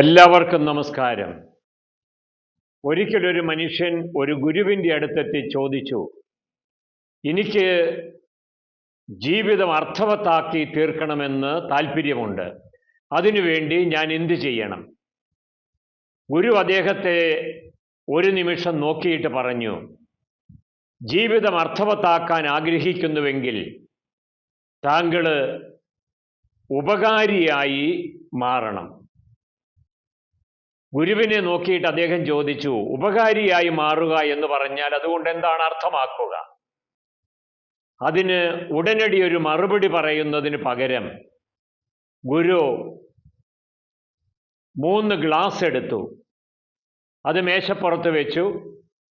എല്ലാവർക്കും നമസ്കാരം. ഒരിക്കലൊരു മനുഷ്യൻ ഒരു ഗുരുവിന്റെ അടുത്തെത്തി ചോദിച്ചു എനിക്ക് ജീവിതം അർത്ഥവത്താക്കി തീർക്കണമെന്ന് താല്പര്യമുണ്ട് അതിനുവേണ്ടി ഞാൻ എന്തു ചെയ്യണം? ഗുരു അദ്ദേഹത്തെ ഒരു നിമിഷം നോക്കിയിട്ട് പറഞ്ഞു ജീവിതം അർത്ഥവത്താക്കാൻ ആഗ്രഹിക്കുന്നുവെങ്കിൽ താങ്കൾ ഉപകാരിയായി മാറണം. ഗുരുവിനെ നോക്കിയിട്ട് അദ്ദേഹം ചോദിച്ചു ഉപകാരിയായി മാറുക എന്ന് പറഞ്ഞാൽ അതുകൊണ്ട് എന്താണ് അർത്ഥമാക്കുക? അതിന് ഉടനടി ഒരു മറുപടി പറയുന്നതിന് പകരം ഗുരു മൂന്ന് ഗ്ലാസ് എടുത്തു. അത് മേശപ്പുറത്ത് വെച്ചു.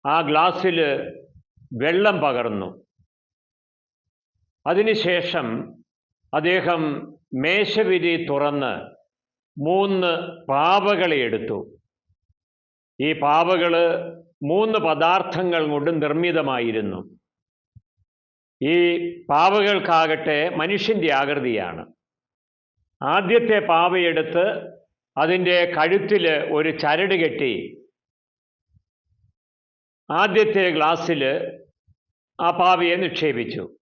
ആ ഗ്ലാസ്സിൽ വെള്ളം പകർന്നു. അതിനുശേഷം അദ്ദേഹം മേശവിരി തുറന്ന് മൂന്ന് പാവകളെ എടുത്തു. ഈ പാവകൾ മൂന്ന് പദാർത്ഥങ്ങൾ കൊണ്ട് നിർമ്മിതമായിരുന്നു. ഈ പാവകൾക്കാകട്ടെ മനുഷ്യന്റെ ആകൃതിയാണ്. ആദ്യത്തെ പാവയെടുത്ത് അതിന്റെ കഴുത്തിൽ ഒരു ചരട് കെട്ടി ആദ്യത്തെ ഗ്ലാസ്സിൽ ആ പാവയെ നിക്ഷേപിച്ചു.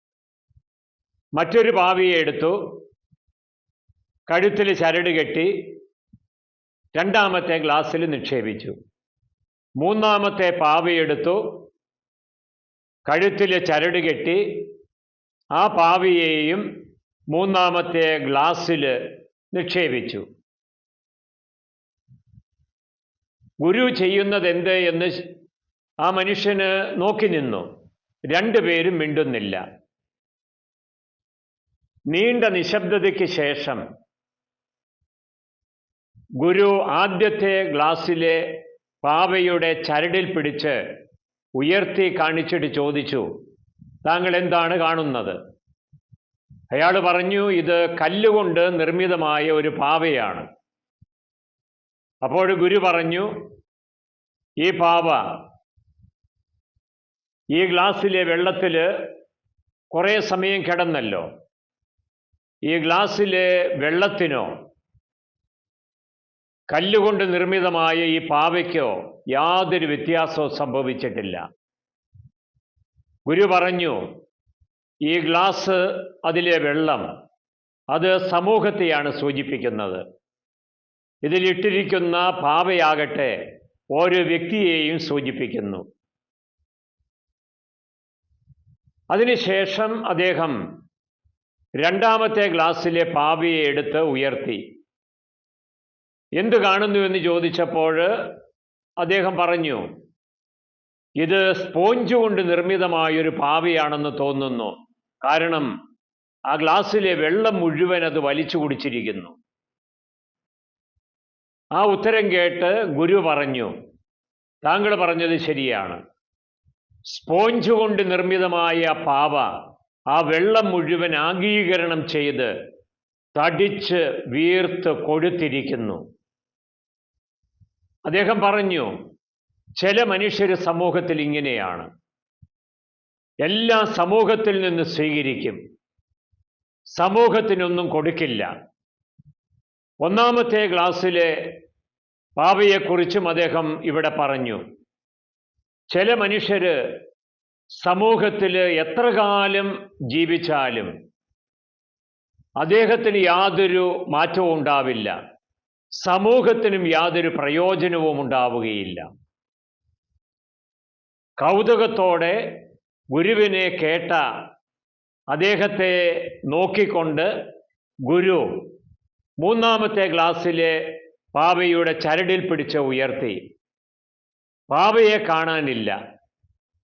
മറ്റൊരു പാവയെ എടുത്തു കഴുത്തിൽ ചരട് കെട്ടി രണ്ടാമത്തെ ഗ്ലാസ്സിൽ നിക്ഷേപിച്ചു. മൂന്നാമത്തെ പാവിയെടുത്തു കഴുത്തിൽ ചരട് കെട്ടി. ആ പാവിയെയും മൂന്നാമത്തെ ഗ്ലാസ്സിൽ നിക്ഷേപിച്ചു. ഗുരു ചെയ്യുന്നത് എന്ത് എന്ന് ആ മനുഷ്യന് നോക്കി നിന്നു. രണ്ടുപേരും മിണ്ടുന്നില്ല. നീണ്ട നിശബ്ദതയ്ക്ക് ശേഷം ഗുരു ആദ്യത്തെ ഗ്ലാസ്സിലെ പാവയുടെ ചരടിൽ പിടിച്ച് ഉയർത്തി കാണിച്ചിട്ട് ചോദിച്ചു താങ്കൾ എന്താണ് കാണുന്നത്? അയാൾ പറഞ്ഞു ഇത് കല്ലുകൊണ്ട് നിർമ്മിതമായ ഒരു പാവയാണ്. അപ്പോൾ ഗുരു പറഞ്ഞു ഈ പാവ ഈ ഗ്ലാസ്സിലെ വെള്ളത്തിൽ കുറേ സമയം കിടന്നല്ലോ. ഈ ഗ്ലാസ്സിലെ വെള്ളത്തിനോ കല്ലുകൊണ്ട് നിർമ്മിതമായ ഈ പാവയ്ക്കോ യാതൊരു വ്യത്യാസവും സംഭവിച്ചിട്ടില്ല. ഗുരു പറഞ്ഞു ഈ ഗ്ലാസ് അതിലെ വെള്ളം അത് സമൂഹത്തെയാണ് സൂചിപ്പിക്കുന്നത്. ഇതിലിട്ടിരിക്കുന്ന പാവയാകട്ടെ ഓരോ വ്യക്തിയെയും സൂചിപ്പിക്കുന്നു. അതിനുശേഷം അദ്ദേഹം രണ്ടാമത്തെ ഗ്ലാസ്സിലെ പാവയെ എടുത്ത് ഉയർത്തി. എന്ത് കാണുന്നു എന്ന് ചോദിച്ചപ്പോൾ അദ്ദേഹം പറഞ്ഞു ഇത് സ്പോഞ്ച് കൊണ്ട് നിർമ്മിതമായൊരു പാവയാണെന്ന് തോന്നുന്നു. കാരണം ആ ഗ്ലാസ്സിലെ വെള്ളം മുഴുവൻ അത് വലിച്ചു കുടിച്ചിരിക്കുന്നു. ആ ഉത്തരം കേട്ട് ഗുരു പറഞ്ഞു താങ്കൾ പറഞ്ഞത് ശരിയാണ്. സ്പോഞ്ച് കൊണ്ട് നിർമ്മിതമായ പാവ ആ വെള്ളം മുഴുവൻ ആഗീകരണം ചെയ്ത് തടിച്ച് വീർത്ത് കൊഴുത്തിരിക്കുന്നു. അദ്ദേഹം പറഞ്ഞു ചില മനുഷ്യർ സമൂഹത്തിൽ ഇങ്ങനെയാണ്. എല്ലാ സമൂഹത്തിൽ നിന്ന് സ്വീകരിക്കും. സമൂഹത്തിനൊന്നും കൊടുക്കില്ല. ഒന്നാമത്തെ ക്ലാസ്സിലെ പാവയെക്കുറിച്ചും അദ്ദേഹം ഇവിടെ പറഞ്ഞു ചില മനുഷ്യർ സമൂഹത്തിൽ എത്ര കാലം ജീവിച്ചാലും അദ്ദേഹത്തിന് യാതൊരു മാറ്റവും ഉണ്ടാവില്ല. സമൂഹത്തിനും യാതൊരു പ്രയോജനവും ഉണ്ടാവുകയില്ല. കൗതുകത്തോടെ ഗുരുവിനെ കേട്ട അദ്ദേഹത്തെ നോക്കിക്കൊണ്ട് ഗുരു മൂന്നാമത്തെ ഗ്ലാസ്സിലെ പാവയുടെ ചരടിൽ പിടിച്ച് ഉയർത്തി. പാവയെ കാണാനില്ല.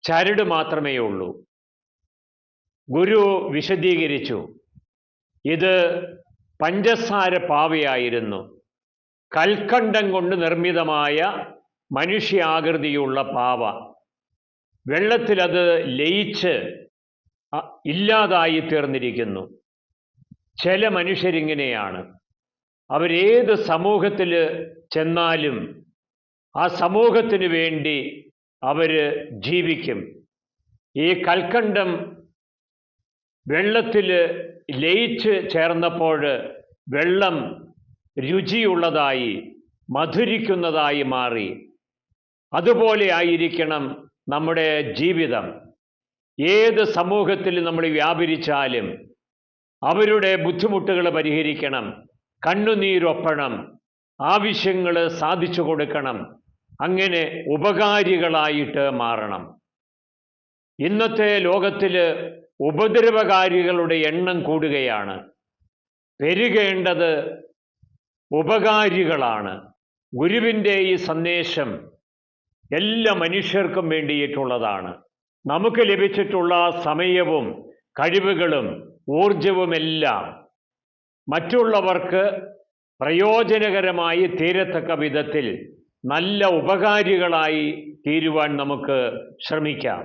ചരട് മാത്രമേ ഉള്ളൂ. ഗുരു വിശദീകരിച്ചു. ഇത് പഞ്ചസാര പാവയായിരുന്നു. കൽക്കണ്ടം കൊണ്ട് നിർമ്മിതമായ മനുഷ്യാകൃതിയുള്ള പാവ. വെള്ളത്തിൽ അത് ലയിച്ച് ഇല്ലാതായി തീർന്നിരിക്കുന്നു. ചില മനുഷ്യരിങ്ങനെയാണ്. അവരേത് സമൂഹത്തിൽ ചെന്നാലും ആ സമൂഹത്തിന് വേണ്ടി അവർ ജീവിക്കും. ഈ കൽക്കണ്ടം വെള്ളത്തിൽ ലയിച്ച് ചേർന്നപ്പോൾ വെള്ളം രുചിയുള്ളതായി മധുരിക്കുന്നതായി മാറി. അതുപോലെ ആയിരിക്കണം നമ്മുടെ ജീവിതം. ഏത് സമൂഹത്തിൽ നമ്മൾ വ്യാപരിച്ചാലും അവരുടെ ബുദ്ധിമുട്ടുകൾ പരിഹരിക്കണം. കണ്ണുനീരൊപ്പണം. ആവശ്യങ്ങൾ സാധിച്ചു കൊടുക്കണം. അങ്ങനെ ഉപകാരികളായിട്ട് മാറണം. ഇന്നത്തെ ലോകത്തിൽ ഉപദ്രവകാരികളുടെ എണ്ണം കൂടുകയാണ്. പെരുകേണ്ടത് ഉപകാരികളാണ്. ഗുരുവിന്റെ ഈ സന്ദേശം എല്ലാ മനുഷ്യർക്കും വേണ്ടിയിട്ടുള്ളതാണ്. നമുക്ക് ലഭിച്ചിട്ടുള്ള സമയവും കഴിവുകളും ഊർജവുമെല്ലാം മറ്റുള്ളവർക്ക് പ്രയോജനകരമായി തീരത്തക്ക വിധത്തിൽ നല്ല ഉപകാരികളായി തീരുവാൻ നമുക്ക് ശ്രമിക്കാം.